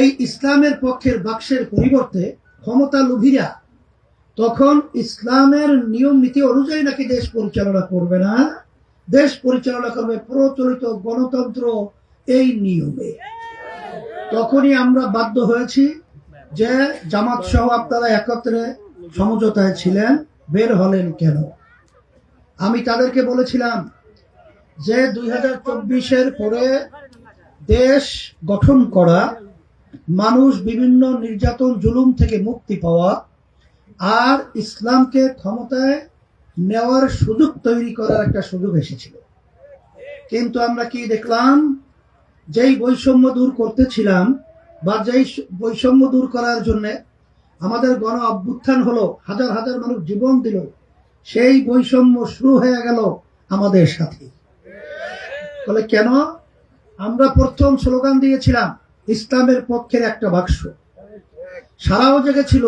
এই ইসলামের পক্ষের বাক্সের পরিবর্তে ক্ষমতা লোভীরা তখন ইসলামের নিয়ম নীতি অনুযায়ী নাকি দেশ পরিচালনা করবে না? দেশ পরিচালনা করবে প্রচলিত গণতন্ত্র এই নিয়মে। তখনই আমরা বাধ্য হয়েছি যে জামাত সহ আপনারা একত্রে সমঝোতায় ছিলেন, বের হলেন কেন? আমি তাদেরকে বলেছিলাম যে দুই হাজার পরে দেশ গঠন করা মানুষ বিভিন্ন নির্যাতন, জুলুম থেকে মুক্তি পাওয়া আর ইসলামকে ক্ষমতায় নেওয়ার সুযোগ তৈরি করার একটা সুযোগ এসেছিল। কিন্তু আমরা কি দেখলাম? যেই বৈষম্য দূর করতেছিলাম বা যেই বৈষম্য দূর করার জন্য আমাদের গণ অভ্যুত্থান হলো, হাজার হাজার মানুষ জীবন দিল, সেই বৈষম্য শুরু হয়ে গেল আমাদের সাথে। বলে কেন? আমরা প্রথম স্লোগান দিয়েছিলাম ইসলামের পক্ষের একটা বাক্স। সারাও জেগেছিল।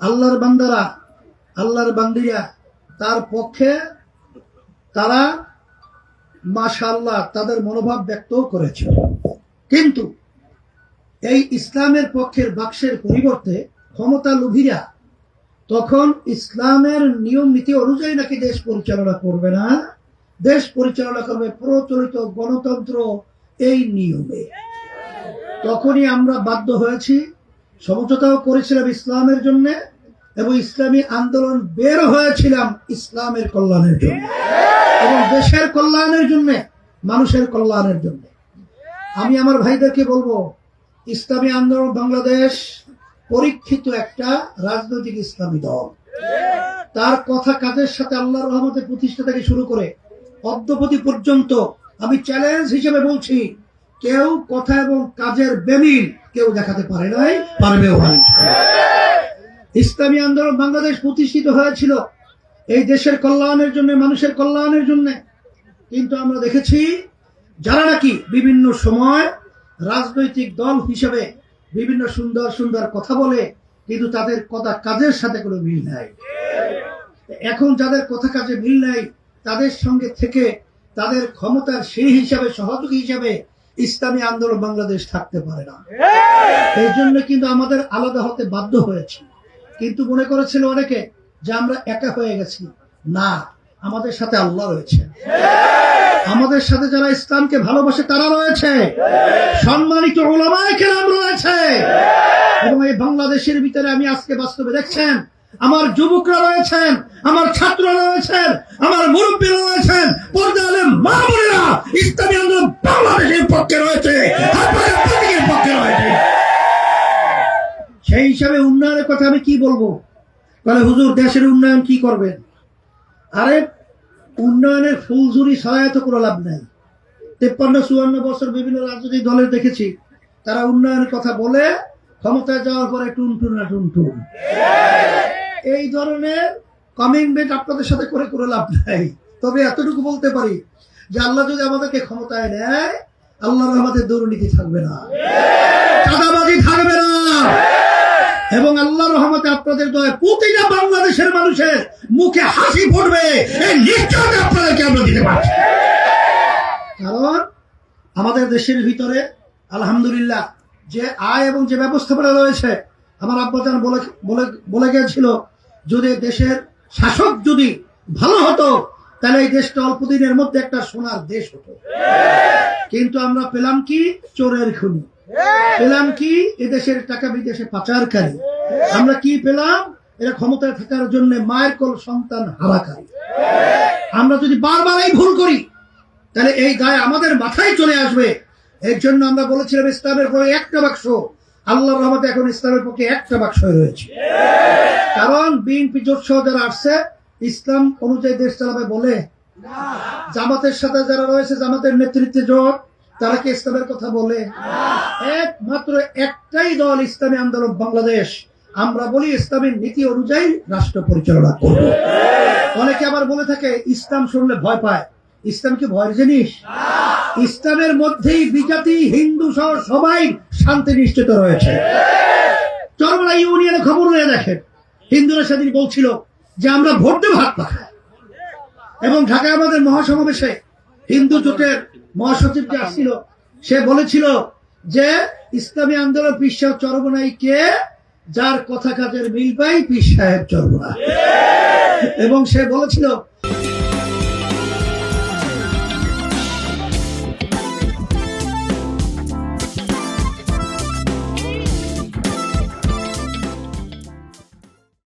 আল্লাহর বান্দারা, আল্লাহর বান্দিরা, তার পক্ষে তারা মাশাআল্লাহ তাদের মনোভাব ব্যক্তও করেছিল। কিন্তু এই ইসলামের পক্ষের বাক্সের পরিবর্তে ক্ষমতা লোভীরা তখন ইসলামের নিয়ম নীতি অনুযায়ী নাকি দেশ পরিচালনা করবে না? দেশ পরিচালনা করবে প্রচলিত গণতন্ত্র এই নিয়মে। তখনই আমরা বাধ্য হয়েছি, সমঝোতাও করেছিলাম ইসলামের জন্য এবং ইসলামী আন্দোলন বের হয়েছিলাম ইসলামের কল্যাণের জন্য। এবং দেশের কল্যাণের জন্য, মানুষের কল্যাণের জন্য। আমি আমার ভাইদেরকে বলব, ইসলামী আন্দোলন বাংলাদেশ পরীক্ষিত একটা রাজনৈতিক ইসলামী দল। তার কথা কাজের সাথে আল্লাহ রহমতের প্রতিষ্ঠা থেকে শুরু করে অদ্যপতি পর্যন্ত আমি চ্যালেঞ্জ হিসেবে বলছি কেউ কথা এবং কাজের বেমিল কেউ দেখাতে পারে নাই, পারবেও না। ইসলামী আন্দোলন বাংলাদেশ প্রতিষ্ঠিত হয়েছিল এই দেশের কল্যাণের জন্য, মানুষের কল্যাণের জন্য। কিন্তু আমরা দেখেছি যারা নাকি বিভিন্ন সময় রাজনৈতিক দল হিসেবে বিভিন্ন সুন্দর সুন্দর কথা বলে, কিন্তু তাদের কথা কাজের সাথে কোনো মিল নাই। এখন যাদের কথা কাজে মিল নাই, তাদের সঙ্গে থেকে তাদের ক্ষমতার সেই হিসাবে, সহযোগী হিসাবে ইসলামী আন্দোলন বাংলাদেশ থাকতে পারে না। এই! জন্য কিন্তু আমাদের আলাদা হতে বাধ্য হয়েছে। কিন্তু মনে করেছিল অনেকে যে আমরা একা হয়ে গেছি। না আমাদের সাথে আল্লাহ রয়েছে। আমাদের সাথে যারা ইসলামকে ভালোবাসে তারা রয়েছে। সম্মানিত ওলামায় কেরাম রয়েছে। এবং এই বাংলাদেশের ভিতরে আমি আজকে বাস্তবে দেখছেন আমার যুবকরা রয়েছেন, আমার ছাত্ররা রয়েছেন, আমার মুরব্বীরা রয়েছেন আলেম মা বোনেরা, ইসলামী আন্দোলন বাংলাদেশের পক্ষে রয়েছে পক্ষে রয়েছে। সেই হিসাবে উন্নয়নের কথা আমি কি বলব? তাহলে হুজুর, দেশের উন্নয়ন কি করবেন আরে, উন্নয়নের ফুলঝুরি সহায়তা করে লাভ নাই। তেপ্পান্ন, চুয়ান্ন বছর বিভিন্ন রাজনৈতিক দলের দেখেছি, তারা উন্নয়নের কথা বলে ক্ষমতায় যাওয়ার পরে টুনটুন না টুনটুন। এই ধরনের কমিটমেন্ট আপনাদের সাথে করে করে লাভ নাই। তবে এতটুকু বলতে পারি যে আল্লাহ যদি আমাদেরকে ক্ষমতায় নেয়, আল্লাহর আমাদের দুর্নীতি থাকবে না। চাঁদাবাজি থাকবে না। এবং আল্লাহ রহমতে আপনাদের দয় প্রতিটা বাংলাদেশের মানুষের মুখে হাসি ফুটবে। নিশ্চয়তা আপনাদেরকে আমরা দিতে পারছি। কারণ আমাদের দেশের ভিতরে, আলহামদুলিল্লাহ যে আয় এবং যে ব্যবস্থাপনা রয়েছে, আমার আব্বাজান বলে বলে গিয়েছিল, যদি দেশের শাসক যদি ভালো হতো, তাহলে এই দেশটা অল্প দিনের মধ্যে একটা সোনার দেশ হতো। কিন্তু আমরা পেলাম কি? চোরের খুনি। পেলাম কি? এদেশের টাকা বিদেশে পাচারকারী। আমরা কি পেলাম? এরা ক্ষমতায় থাকার জন্য মায়ের কল সন্তান হারাকারী। আমরা যদি বারবার এই ভুল করি, তাহলে এই গায়ে আমাদের মাথায় চলে আসবে এর জন্য আমরা বলেছিলাম ইসলামের পরে একটা বাক্স। আল্লাহর রহমতে এখন ইসলামের পক্ষে একটা বাক্স রয়েছে। কারণ বিএনপি জোট সহ যারা আসছে, ইসলাম অনুযায়ী দেশ চালাবে বলে। জামাতের সাথে যারা রয়েছে, জামাতের নেতৃত্বে জোট, তারা কি ইসলামের কথা বলে? একমাত্র একটাই দল ইসলামী আন্দোলন বাংলাদেশ। আমরা বলি ইসলামের নীতি অনুযায়ী রাষ্ট্র পরিচালনা করব। অনেকে আবার বলে থাকে, ইসলাম শুনলে ভয় পায়। ইসলাম কি ভয়ের জিনিস? ইসলামের মধ্যেই বিজাতি, হিন্দু সহ সবাই শান্তি নিশ্চিত রয়েছে। চরমলা ইউনিয়নে খবর নিয়ে দেখেন হিন্দুরা সেদিন বলছিল যে আমরা ভোট দেবো হাত পাখায় এবং ঢাকায় আমাদের মহাসমাবেশে হিন্দু জোটের মহাসচিব যে আসছিল। সে বলেছিল যে ইসলামী আন্দোলন পীর চরমনাই কে? যার কথা কাজের মিল পাই পীর সাহেব চরমনা এবং সে বলেছিল